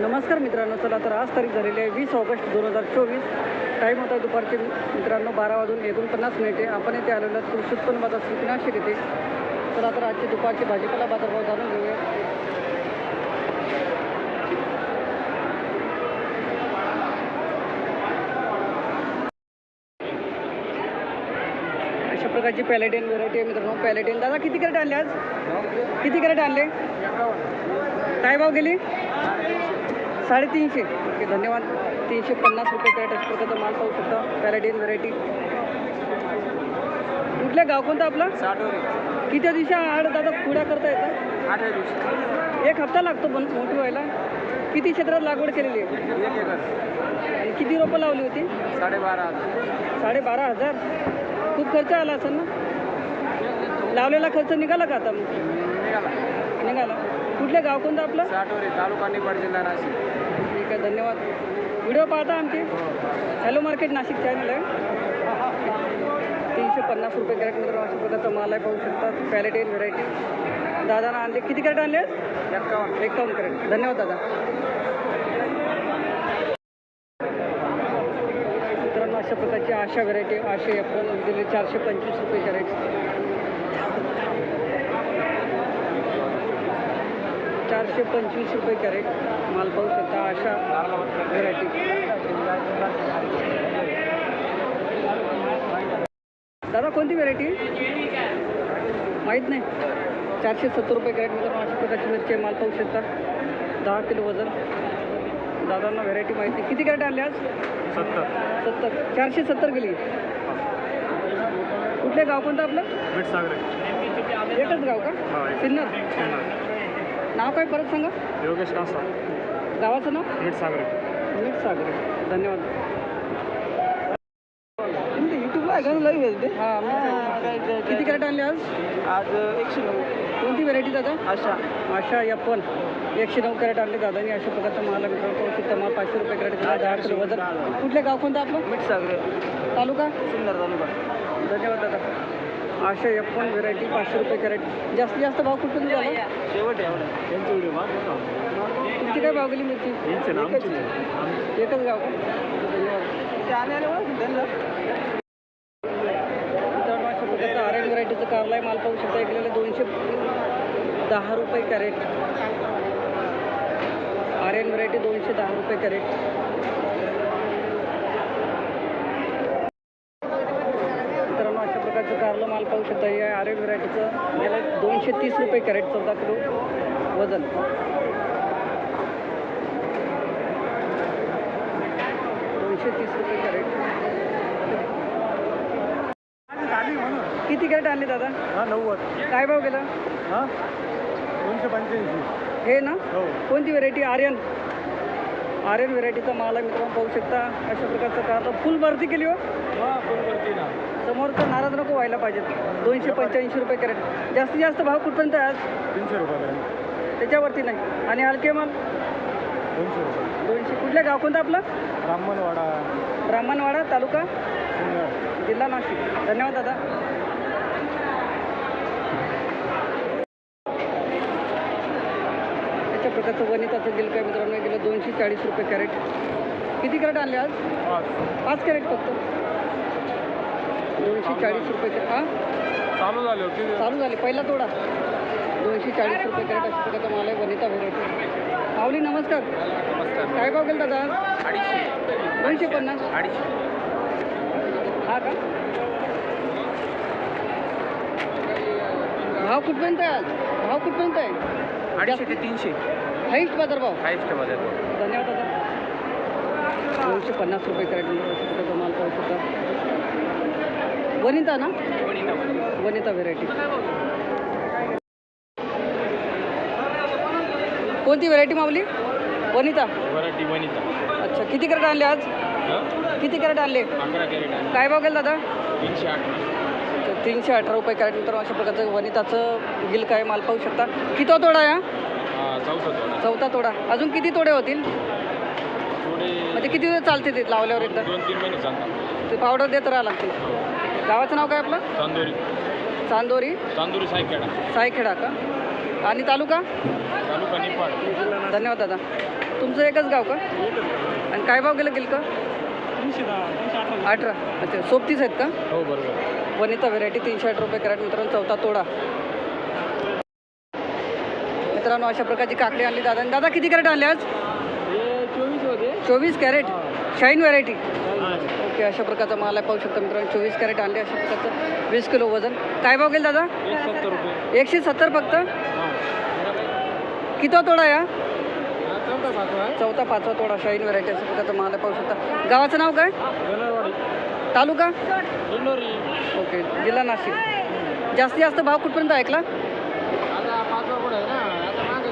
नमस्कार मित्रांनो चला तर आज तारीख झालेली आहे वीस ऑगस्ट दोन हजार चोवीस. टाईम होता दुपारचे मित्रांनो बारा वाजून एकोणपन्नास मिनिटे. आपण येथे आलेलो आहोत कृषी उत्पन्न बाजार सूचनाशी येते चला तर आजची दुपारची भाजीपाला बाजारभाव जाणून घेऊया अशा प्रकारची पॅलेटियन व्हेरायटी आहे मित्रांनो पॅलेटियन. दादा किती कॅरेट आणले आज? किती कॅरेट आणले? काय भाव गेली? साडेतीनशे. ओके धन्यवाद. तीनशे पन्नास रुपये कॅरेट अशा प्रकारचा माल पाहू शकता. पॅलेटियन व्हेरायटी कुठल्या गाव कोणतं आपलं? किती दिवशी आड दादा पुढा करता येतं? दिवशी. एक हप्ता लागतो पण मोठी व्हायला. किती क्षेत्रात लागवड केलेली आहे? आणि किती रोपं लावली होती? साडेबारा हजार. साडेबारा हजार. खूप खर्च आला असेल ना? लावलेला खर्च निघाला का आता मग? निघाला. निघाला कुठलं गाव कोणतं आपलं? साठवरे तालुका निपाड जिल्हा नाशिक. ठीक आहे धन्यवाद. व्हिडिओ पाहता आमचे. हॅलो मार्केट नाशिक चॅनल आहे. तीनशे पन्नास रुपये कॅरेट मित्रांनो अशा प्रकारचा माल आहे पाहू शकता. पॅलेटेन व्हेरायटी दादाना आणले. किती कॅरेट आणले? एक्कावन्न एकावन्न कॅरेट. धन्यवाद दादा मित्रांनो अशा व्हरायटी असे आपण दिले चारशे पंचवीस रुपये कॅरेट चारशे पंचवीस रुपये कॅरेट माल पाहू शकता अशा व्हरायटी दादा कोणती व्हरायटी माहीत नाही. चारशे सत्तर रुपये कॅरेट मित्रांनो अशा प्रकारचे मिरची माल पाहू शकता दहा किलो वजन. दादांना व्हेरायटी माहिती. किती कॅरेट आणले आज? सत्तर. सत्तर. चारशे सत्तर गेली. कुठले गाव कोणतं आपलं? सागरे एकच गाव का? हा, एक. सिन्नर. नाव काय परत सांगा? योगेश कासा. गावाचं नाव? मीठ सागरे मीठ सागरे धन्यवाद युट्यूबला आहे का? लाईव्ह आहे ते हां किती कॅरेट आणले आज? आज एकशे नऊ. कोणती व्हेरायटी दादा? आशा. आशा एप्पल एकशे नऊ कॅरेट आणले दादानी अशा प्रकारचा माल पाहू शकता माल पाचशे रुपये कॅरेट दिला, दहा किलो वजन. कुठले गाव कोणतं आपलं? मीठ सागरे तालुका? सुंदर तालुका. धन्यवाद दादा. आशा एप्पल व्हेरायटी पाचशे रुपये कॅरेट. जास्तीत जास्त भाव कुठून झाला? शेवट तुमची काय भाव गेली नाम एकच. गाव धन्यवाद ते आले आले ओळख त्यांना मित्रांनो अशा प्रकारचं आर एन व्हरायटीचं आहे माल पाहू शकता. इकडे दोनशे दहा रुपये कॅरेट. आर्यन व्हरायटी दोनशे दहा रुपये कॅरेट. मित्रांनो अशा प्रकारचं कारलं माल पाहू शकता. या आर्यन व्हरायटीचं याला दोनशे तीस रुपये कॅरेट चौदा किलो वजन दोनशे तीस रुपये कॅरेट झाली म्हणून किती कॅरेट आणले दादा? हा नव्वद. काय भाव गेला? हा? दोनशे पंच्याऐंशी. हे ना? हो. कोणती व्हेरायटी आर्यन. आर्यन व्हेरायटीचा माल आहे मित्रांनो पाहू शकता. अशा प्रकारचं कारलं फुल भरती केली हो? हा फोन करते ना. समोरचं नाराज नको व्हायला पाहिजेत. दोनशे पंच्याऐंशी रुपये कॅरेट. जास्तीत जास्त भाव कुठपर्यंत आहे आज? तीनशे रुपयापर्यंत. त्याच्यावरती नाही. आणि हलके माल? दोनशे रुपये. दोनशे. कुठल्या गाव कोणतं आपलं? ब्राह्मणवाडा. ब्राह्मणवाडा तालुका? जिल्हा नाशिक. धन्यवाद दादा. प्रकारचं वनिताचं गिल काय मित्रांनो गेलं दोनशे चाळीस रुपये कॅरेट. किती कॅरेट आणले आज? पाच. कॅरेट फक्त. दोनशे चाळीस रुपये हा? चालू झाले होते. चालू झाले. पहिला तोडा. दोनशे चाळीस रुपये कॅरेट अशा प्रकारचा माल आहे वनिता व्हेरायटी. माऊली नमस्कार. नमस्कार. काय भाव गेला दादा अडीचशे. दोनशे पन्नास? अडीचशे. हा का? भाव कुठपर्यंत आहे आज? भाव कुठपर्यंत आहे? अडीचशे ते तीनशे. हाईस्ट बाजार भाव? हायस्टमध्ये धन्यवाद दादा. दोनशे पन्नास रुपये कॅरेट प्रकारचा माल पाहू शकता. वनिता ना? वनिता व्हेरायटी कोणती व्हेरायटी मावली वनिता? वराठी वनिता. अच्छा किती कॅरेट आणले आज? किती कॅरेट आणले? अकरा कॅरेट काय भाव गेला दादा? तीनशे अठरा. तीनशे अठरा रुपये कॅरेट नंतर अशा प्रकारचं वनिताचं गिल काय माल पाहू शकता. किती तोडा या चौथा थोडा चौथा तोडा. अजून किती तोडे होतील? म्हणजे किती दिवस चालते ते लावल्यावर एकदा? दोन तीन महिने चालतात ते पावडर देत राहा लागतील. गावाचं नाव काय आपलं? चांदोरी. चांदोरी. चांदोरी सायखेडा. सायखेडा का? आणि तालुका? तालुका निपाड धन्यवाद दादा. तुमचं एकच गाव का? आणि काय भाव गेलं गेलं का अठरा. अच्छा सोबतीच आहेत का? हो बरोबर. वनिता व्हेरायटी तीनशे आठ रुपये कॅरेट मित्रांनो चौथा तोडा. मित्रांनो अशा प्रकारची काकडी आणली दादा. दादा किती कॅरेट आणले आज? चोवीस होते चोवीस कॅरेट. Shine variety. ओके अशा प्रकारचा माल आहे. पाहू शकता मित्रांनो चोवीस कॅरेट आणले अशा प्रकारचं. वीस किलो वजन. काय भाव गेलं दादा? एकशे सत्तर फक्त? किती तोडा या चौथा पाचवा तोडा. शाईन व्हरायटी अशा प्रकारचा माल आहे. पाहू शकता. गावाचं नाव काय? तालुका? ओके जिल्हा नाशिक. जास्तीत जास्त भाव कुठपर्यंत ऐकला आता पाचवा पुढे आहे ना आता मागे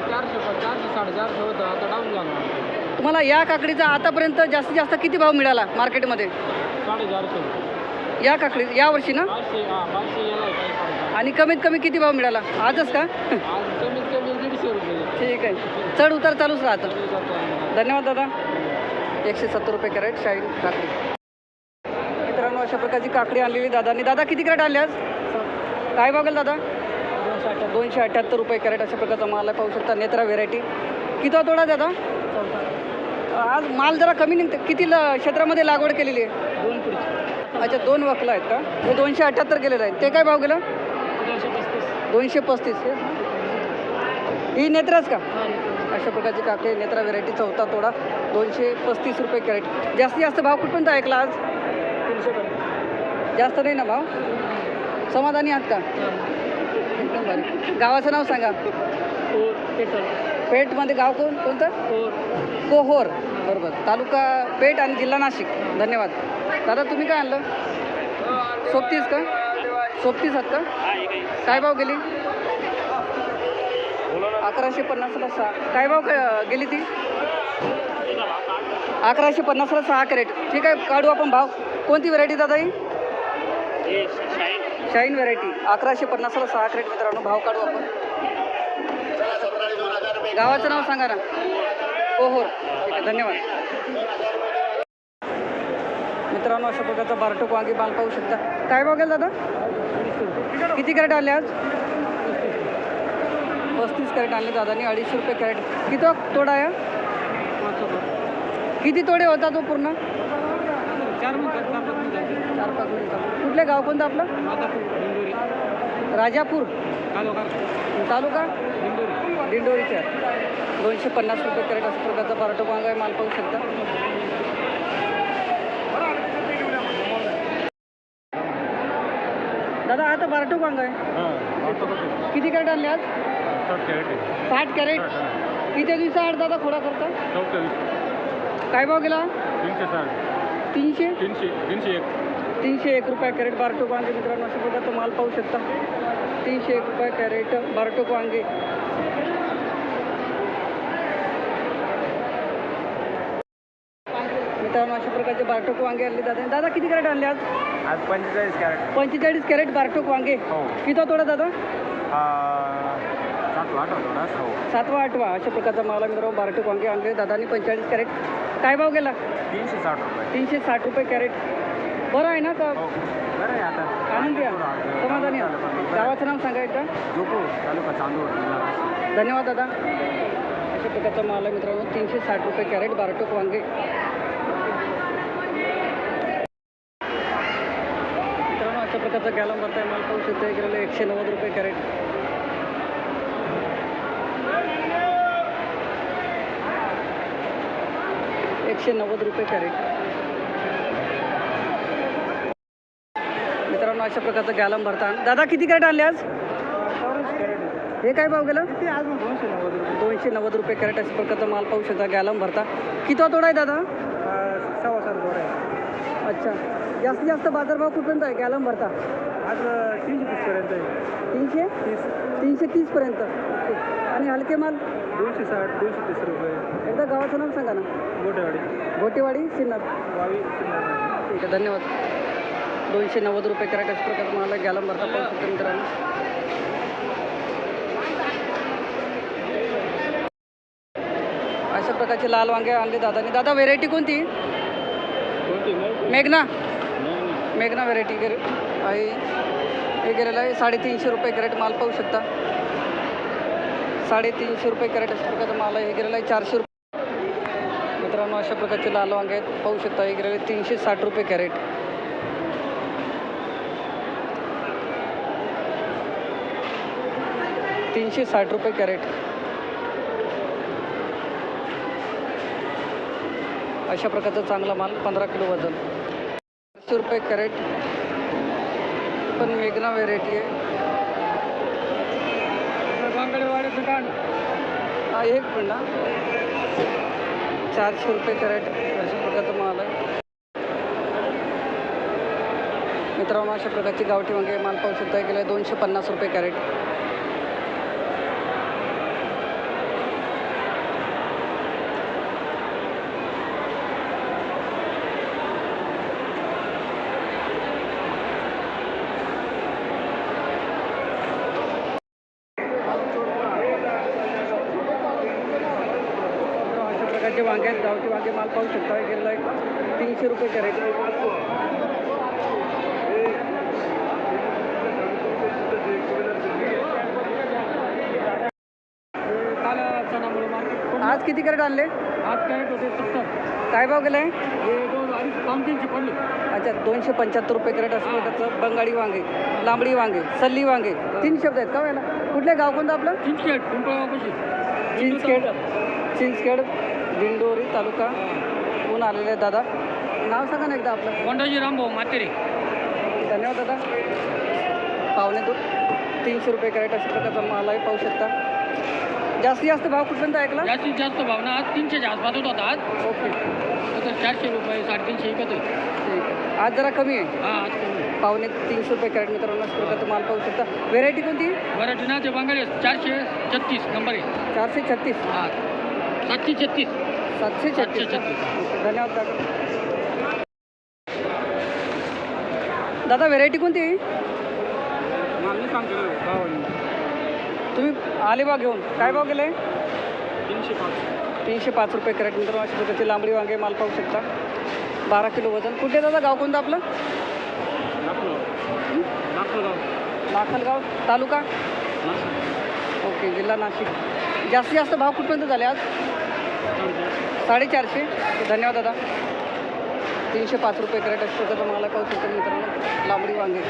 चारशे साडेचारशे होतं आता डाऊन झालं तुम्हाला या काकडीचा आतापर्यंत जास्तीत जास्त किती भाव मिळाला मार्केटमध्ये? साडेचारशे या काकडी या वर्षी ना? पाचशे पाचशे याला आहे काही आणि कमीत कमी किती भाव मिळाला? आजच का? आज कमीत कमी दीडशे रुपये ठीक आहे. चढ उतार चालूच राहतं. धन्यवाद दादा. एकशे सत्तर रुपये कॅरेट शाईन काकडी. मित्रांनो अशा प्रकारची काकडी आणलेली दादानी. दादा किती कॅरेट आणले आज? काय बघेल दादा? दोनशे अठ्ठ्याहत्तर रुपये कॅरेट अशा प्रकारचा माल आहे. पाहू शकता नेत्रा व्हेरायटी. किती तोडा दादा? आज माल जरा कमी निघते. किती ल क्षेत्रामध्ये लागवड केलेली आहे? दोन पुढचे. अच्छा दोन वकला आहेत का? हे दोनशे अठ्ठ्याहत्तर गेलेलं आहे. ते काय भाव गेलं? दोनशे पस्तीस. ही? नेत्राच का? अशा प्रकारची काकडी नेत्रा व्हेरायटी चौथा तोडा दोनशे पस्तीस रुपये कॅरेट. जास्तीत जास्त भाव कुठपर्यंत ऐकला आज? जास्त नाही ना भाव? समाधानी आहात का? बरं. गावाचं नाव सांगा. पेठमध्ये गाव कोण? कोणतं? कोहोर. बरोबर. तालुका पेठ आणि जिल्हा नाशिक. धन्यवाद. दादा तुम्ही काय आणलं? सोबतीस का? सोबतीस आहात का? काय भाव गेली? अकराशे पन्नासला सहा. काय भाव क- गेली ती? अकराशे पन्नासला सहा कॅरेट. ठीक आहे काढू आपण भाव. कोणती व्हरायटी दादा ही? Shine variety. अकराशे पन्नासला सहा क्रेट मित्रांनो भाव काढू आपण. गावाचं नाव सांगा ना. हो ठीक आहे धन्यवाद. मित्रांनो अशा प्रकारचा बारटोक वांगी माल पाहू शकता. काय भाव गेला दादा? किती कॅरेट आले आज? पस्तीस कॅरेट आणले दादानी अडीचशे रुपये कॅरेट. किती तोडा आहे? किती तोडे होता तो पूर्ण? चार चार पाच मिनिटं. कुठले गाव कोणतं आपलं? राजापूर. तालुका? दिंडोरीच्या दोनशे पन्नास रुपये कॅरेट अशा प्रकारचा बारटोक वांगा आहे माल पाहू शकता. दादा आता बारटोक वांगा आहे. हां किती कॅरेट आणले आज? साठ कॅरेट किती दिवसा आठ दादा खोडा करता? काय भाव गेला? तीनशे साठ. तीनशे? तीनशे तीनशे एक. तीनशे एक रुपये कॅरेट बारटोक वांगे मित्रांनो अशा प्रकारचा माल पाहू शकता. तीनशे एक रुपये कॅरेट बारटोक वांगे. मित्रांनो अशा प्रकारचे बारटोक वांगे आणले दादा दादा किती कॅरेट आणले आज? आज पंचेचाळीस कॅरेट. पंचेचाळीस कॅरेट बारटोक वांगे. हो. किती तोडा दादा? सातवा आठवा थोडा हो. सातवा आठवा. अशा प्रकारचा माल मित्रांनो बारटोक वांगे आणले. दादानी पंचेचाळीस कॅरेट. काय भाव गेला? तीनशे साठ रुपये. तीनशे साठ रुपये कॅरेट. बरं आहे ना का हो. बरं आहे आता. आनंदी आहे समाधानी आहे गावाचं नाव सांगा एकदा. जोको तालुका चांदूर. धन्यवाद दादा. अशा प्रकारचा माल आहे मित्रांनो. तीनशे साठ रुपये कॅरेट बारटोक वांगे. मित्रांनो अशा प्रकारचा गॅलम भरताय माल पाहू शकता गेलेलं एकशे नव्वद रुपये कॅरेट. एकशे नव्वद रुपये कॅरेट. मित्रांनो अशा प्रकारचं गॅलम भरता दादा किती कॅरेट आणले आज? हे काय भाव गेलं? दोनशे नव्वद रुपये कॅरेट अशा प्रकारचा माल पाहू शकता गॅलम भरता. किती तोडा आहे दादा? सव्वा सात गोड आहे. अच्छा. जास्तीत जास्त बाजारभाव कुठपर्यंत आहे गॅलम भरता? आज तीनशे तीसपर्यंत आहे. तीनशे? तीस. तीनशे तीसपर्यंत. आणि हलके माल? दोनशे साठ दोनशे तीस रुपये. एकदा गावाचं नाव सांगा ना. गोटेवाडी. गोटेवाडी सिन्नर. ठीक आहे धन्यवाद. दोनशे नव्वद रुपये कॅरेट अशा प्रकारचा माल आहे गॅलम भरता पाहू शकता मित्रांनो अशा प्रकारचे लाल वांगे आणले दादानी. दादा व्हेरायटी कोणती? मेघना. मेघना. व्हेरायटी आहे हे गेलेलं आहे साडेतीनशे रुपये कॅरेट माल पाहू शकता. साडेतीनशे रुपये कॅरेट अशा प्रकारचा माल आहे. हे गेलेलं आहे चारशे रुपये. मित्रांनो अशा प्रकारचे लाल वांगे आहेत. पाहू शकता हे गेलेले तीनशे साठ रुपये कॅरेट. तीनशे साठ रुपये कॅरेट. अशा प्रकारचा चांगला माल पंधरा किलो वजन. चारशे रुपये कॅरेट. पण मेघना व्हेरायटी आहे. हा एक पण ना चारशे रुपये कॅरेट अशा प्रकारचा माल आहे. मित्रांनो अशा प्रकारची गावठी वांगे माल पाहू शकता. गेले दोनशे पन्नास रुपये कॅरेट अशा प्रकारचे वांगे आहेत गावठी वांगे माल पाहू शकता. गेलेला आहे तीनशे रुपये कॅरेट. काल चणामुळे मार्केट आज किती कॅरेट आणले? आज कॅरेट होते सत्तर. काय भाव गेले? हे तीनशे पडले. अच्छा दोनशे पंच्याहत्तर रुपये कॅरेट असं प्रकारचं बंगाडी वांगे लांबडी वांगे सल्ली वांगे तीन शब्द आहेत का व्हायला? कुठले गाव कोणतं आपलं? तीनशे पिंपळापाशी चिंचखेड. चिंचखेड. दिंडोरी तालुका ऊन आलेले आहेत दादा. नाव सांगा ना एकदा आपलं. कोंडाजी रामभाऊ मातेरे धन्यवाद दादा. पावणे दोन. तीनशे रुपये कॅरेट अशा प्रकारचा माल आहे पाहू शकता. जास्तीत जास्त भाव कुठपर्यंत ऐकला जास्तीत जास्त भावना आज तीनशेच्या आसपास होत होता आज. ओके. तर चारशे रुपये साडेतीनशे एकच आहे ठीक आहे. आज जरा कमी आहे? हा आज कमी पावणे तीनशे रुपये कॅरेट मित्रांनो अशा प्रकारचा माल पाहू शकता. व्हेरायटी कोणती? मराठी ना ते बांगडे चारशे छत्तीस नंबर आहे. चारशे छत्तीस. हा. सातशे छत्तीस. सातशे सातशे छत्तीस. छत्तीस धन्यवाद दादा. दादा व्हेरायटी कोणती आहे मागणी सांगतो ना तुम्ही आले बा घेऊन. काय भाव गेले? तीनशे पाच. तीनशे पाच रुपये कॅरेट. मित्रांनो अशा प्रकारचे लांबडी वांगे माल पाहू शकता. बारा किलो वजन. कुठे दादा? गाव कोणतं आपलं? लाखलगाव तालुका? ओके जिल्हा नाशिक. जास्तीत जास्त भाव कुठपर्यंत झाले आज? साडेचारशे. धन्यवाद दादा. तीनशे पाच रुपये कॅरेट प्रकारचा माल आहे पाहू शकता मित्रांनो लांबडी वांगे.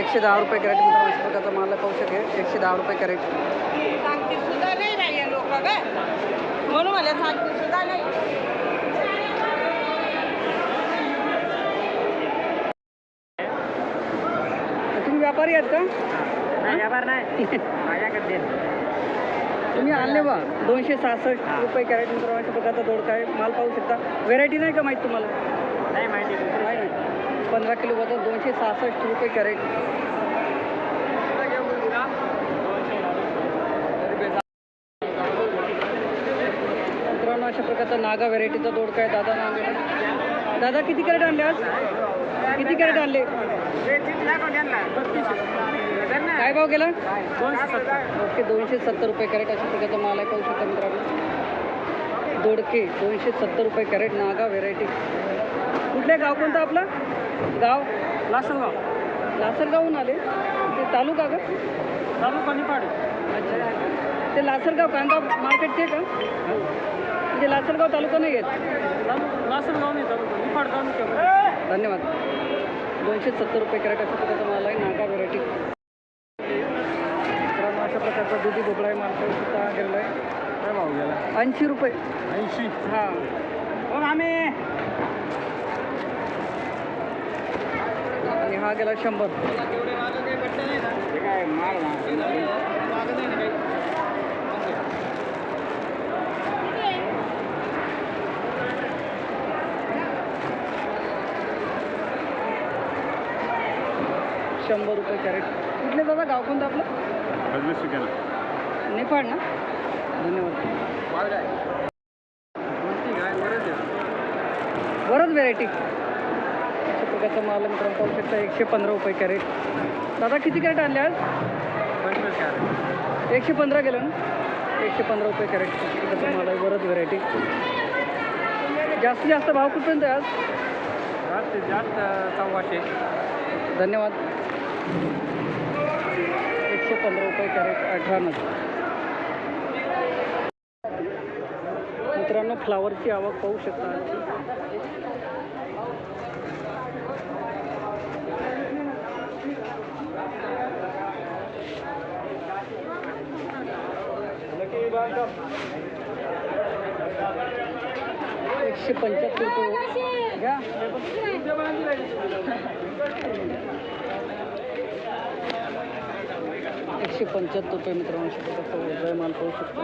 एकशे दहा रुपये कॅरेट मित्रांनो अशा प्रकारचा माल पाहू शकेल एकशे दहा रुपये कॅरेट. म्हणून मला सांगते सुद्धा नाही. तुम्ही व्यापारी आहेत का? व्यापार नाही. माझ्याकडे तुम्ही आणले बा. दोनशे सहासष्ट रुपये कॅरेट अशा प्रकारचा दोडका आहे माल पाहू शकता. व्हेरायटी नाही का माहीत तुम्हाला? नाही माहिती. नाही माहीत. पंधरा किलो वजन दोनशे सहासष्ट रुपये कॅरेट. मित्रांनो अशा प्रकारचा नागा व्हेरायटीचा दोडका आहे दादा दादा किती कॅरेट आणले आज? किती कॅरेट आणले? काय भाव गेला? ओके दोनशे सत्तर रुपये कॅरेट अशा प्रकारचा माल आहे पाहू शकता मित्रांनो दोडके दोनशे सत्तर रुपये कॅरेट नागा व्हेरायटी कुठल्या गाव कोणतं आपलं? गाव? लासलगाव. लासलगावहून आले. ते तालुका का? तालुका निपाड अच्छा. ते लासलगाव कांदा मार्केट ते का? म्हणजे लासलगाव तालुका नाही आहेत लासलगाव नाही तालुका निपाड तालुका धन्यवाद. दोनशे सत्तर रुपये कॅरेट अशा प्रकारचा माल आहे नागा व्हेरायटी दुधी भोपळा आहे शकता हा गेलेला आहे काय भाव गेला? ऐंशी रुपये. ऐंशी? हां. हो आम्ही. आणि हा गेला शंभर. हे काय माल शंभर रुपये कॅरेट. कुठले दादा? गाव कोणतं आपलं निफाड ना धन्यवाद. बरंच व्हेरायटी अशा प्रकारचा माल मित्रांनो पाहू शकता एकशे पंधरा रुपये कॅरेट दादा किती कॅरेट आणले आज? एकशे पंधरा गेलं ना? एकशे पंधरा रुपये कॅरेट अशा प्रकारचा माल आहे बरंच व्हेरायटी जास्तीत जास्त भाव कुठपर्यंत आहे आज? जास्तीत जास्त सव्वाशे धन्यवाद. एकशे पंधरा रुपये कॅरेट अठरा नग मित्रांनो फ्लावरची आवक पाहू शकता. एकशे पंच्याहत्तर रुपये. एकशे पंच्याहत्तर रुपये मित्रांनो शकतो माल पाहू शकतो.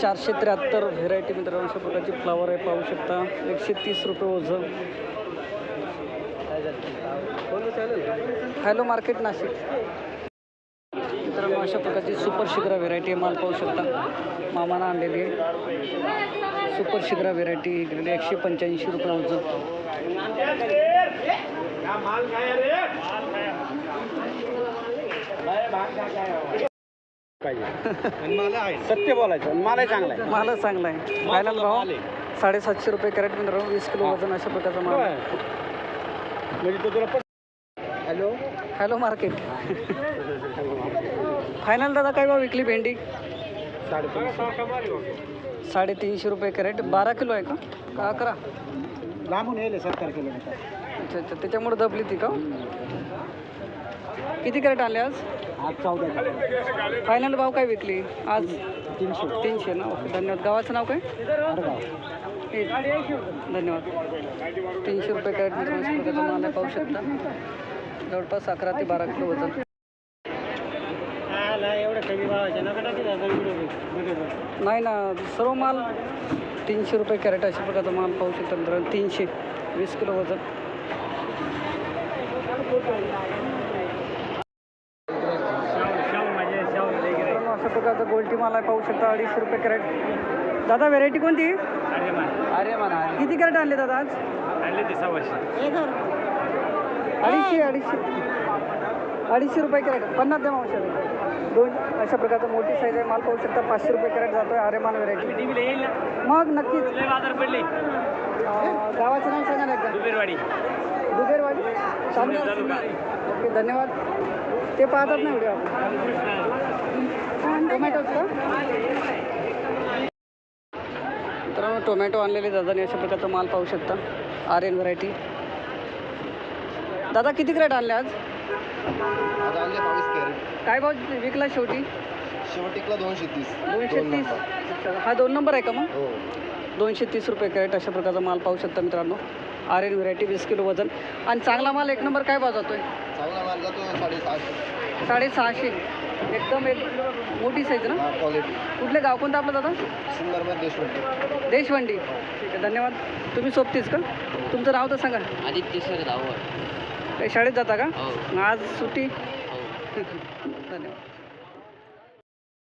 चारशे त्र्याहत्तर व्हेरायटी मित्रांनो अशा प्रकारची फ्लावर आहे पाहू शकता. एकशे तीस रुपये ओझं हॅलो मार्केट नाशिक. मित्रांनो अशा प्रकारची सुपर शिग्रा व्हेरायटी माल पाहू शकता. मामानं आणलेली आहे. सुपर शिग्रा व्हेरायटी इकडे एकशे पंच्याऐंशी रुपये ओझं सत्य बोलायचं मला चांगला आहे. मालच चांगला आहे. फायनल भाव साडेसातशे रुपये कॅरेट मित्रांनो वीस किलो वजन अशा प्रकारचा माल आहे. म्हणजे तो तुला हॅलो? Hello market. फायनल दादा काय भाव विकली भेंडी? साडेतीनशे. रुपये कॅरेट. बारा किलो आहे का? का अकरा? लांबून येईल सत्तर किलोमीटर अच्छा अच्छा. त्याच्यामुळे दबली ती का? किती कॅरेट आले आज? आज चौदा फायनल भाव काय विकली? आज तीनशे. तीनशे ना? ओके धन्यवाद. गावाचं नाव काय? धन्यवाद. तीनशे रुपये कॅरेट आहे पाहू शकता. जवळपास अकरा ते बारा किलो नका नाही ना सर्व माल तीनशे रुपये कॅरेट अशा प्रकारचा माल पाहू शकता मित्रांनो. तीनशे वीस किलो वजन मित्रांनो, अशा प्रकारचा गोल्टी माल आहे पाहू शकता अडीचशे रुपये कॅरेट. दादा व्हेरायटी कोणती? अरे म्हणा किती कॅरेट आणले दादा आज? अडीचशे अडीचशे. अडीचशे रुपये कॅरेट. पन्नास द्या मावशे. दोन अशा प्रकारचा मोठी साईज आहे. माल पाहू शकता पाचशे रुपये कॅरेट जातो आहे आरेमान व्हेरायटी येईल ना मग नक्कीच. गावाचं नाव सांगा ना एकदा. दुबेरवाडी. दुधेरवाडी चांगलं. ओके धन्यवाद. ते पाहतात ना व्हिडिओ टोमॅटोच मित्रांनो टोमॅटो आणलेले दादाने अशा प्रकारचा माल पाहू शकता. आर एन व्हरायटी दादा किती क्रेट आणले आज? काय भाव विकला शेवटी? शेवटिकला दोनशे तीस दोनशे दोन तीस. हा दोन नंबर आहे का मग? हो. दोनशे तीस रुपये कॅरेट अशा प्रकारचा माल पाहू शकता मित्रांनो. आर एन व्हरायटी वीस किलो वजन. आणि चांगला माल एक नंबर काय भाव जातोय चांगला माल जातो साडेसहाशे. साडेसहाशे. एकदम एक मोठी साईज ना? क्वालिटी कुठले गाव कोणतं आपलं दादा? सुंदरमध्ये देशमुख देशवंडी. ठीक आहे धन्यवाद. तुम्ही सोबतीच का? तुमचं नाव तर सांगा. आदित्य सर काही शाळेत जाता का? हो. मग आज सुट्टी? हो. धन्यवाद.